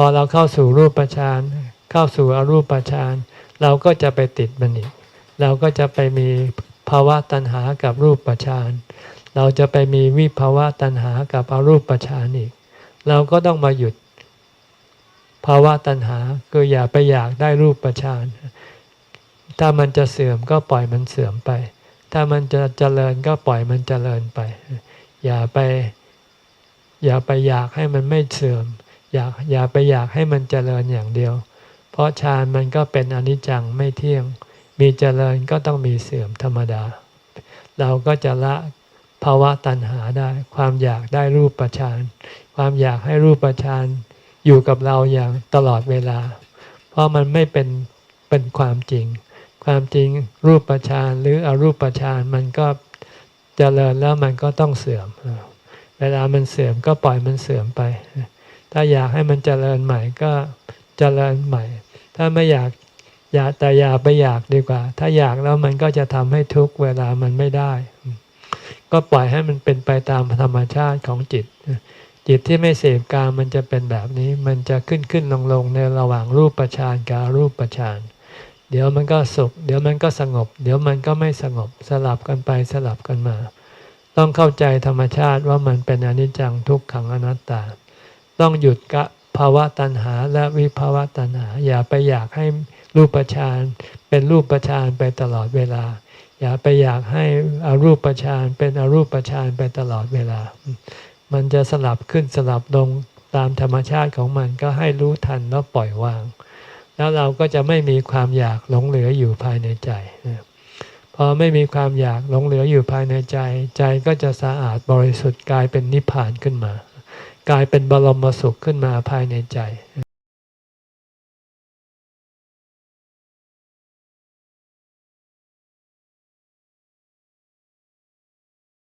พอเราเข้าสู่รูปฌานเข้าสู่อรูปฌานเราก็จะไปติดมันอีกเราก็จะไปมีภาวะตัณหากับรูปฌานเราจะไปมีวิภาวะตัณหากับอรูปฌานอีก เราก็ต้องมาหยุดภาวะตัณหาคืออย่าไปอยากได้รูปฌานถ้ามันจะเสื่อมก็ปล่อยมันเสื่อมไป ถ้ามันจะเจริญก็ปล่อยมันเจริญไป อย่าไป อย่าไปอยากให้มันไม่เสื่อม อยากอย่าไปอยากให้มันเจริญอย่างเดียว เพราะฌานมันก็เป็นอนิจจังไม่เที่ยง มีเจริญก็ต้องมีเสื่อมธรรมดา เราก็จะละภาวะตัณหาได้ ความอยากได้รูปฌานความอยากให้รูปฌานอยู่กับเราอย่างตลอดเวลา เพราะมันไม่เป็นเป็นความจริง ความจริงรูปฌานหรืออรูปฌานมันก็เจริญแล้วมันก็ต้องเสื่อม เวลามันเสื่อมก็ปล่อยมันเสื่อมไป ถ้าอยากให้มันเจริญใหม่ก็เจริญใหม่ ถ้าไม่อยากอยากแต่อย่าไปอยากดีกว่า ถ้าอยากแล้วมันก็จะทำให้ทุกเวลามันไม่ได้ ก็ปล่อยให้มันเป็นไปตามธรรมชาติของจิต จิตที่ไม่เสพกามมันจะเป็นแบบนี้ มันจะขึ้นขึ้นลงลงในระหว่างรูปฌานกับรูปฌานเดี๋ยวมันก็สุข เดี๋ยวมันก็สงบ เดี๋ยวมันก็ไม่สงบสลับกันไปสลับกันมา ต้องเข้าใจธรรมชาติว่ามันเป็นอนิจจังทุกขังอนัตตา ต้องหยุดกะภาวะตัณหาและวิภาวะตัณหา อย่าไปอยากให้รูปฌานเป็นรูปฌานไปตลอดเวลา อย่าไปอยากให้อรูปฌานเป็นอรูปฌานไปตลอดเวลา มันจะสลับขึ้นสลับลงตามธรรมชาติของมันก็ให้รู้ทันแล้วปล่อยวาง แล้วเราก็จะไม่มีความอยากหลงเหลืออยู่ภายในใจพอไม่มีความอยากหลงเหลืออยู่ภายในใจ ใจก็จะสะอาดบริสุทธิ์กลายเป็นนิพพานขึ้นมา กลายเป็นบรมสุขขึ้นมาภายในใจ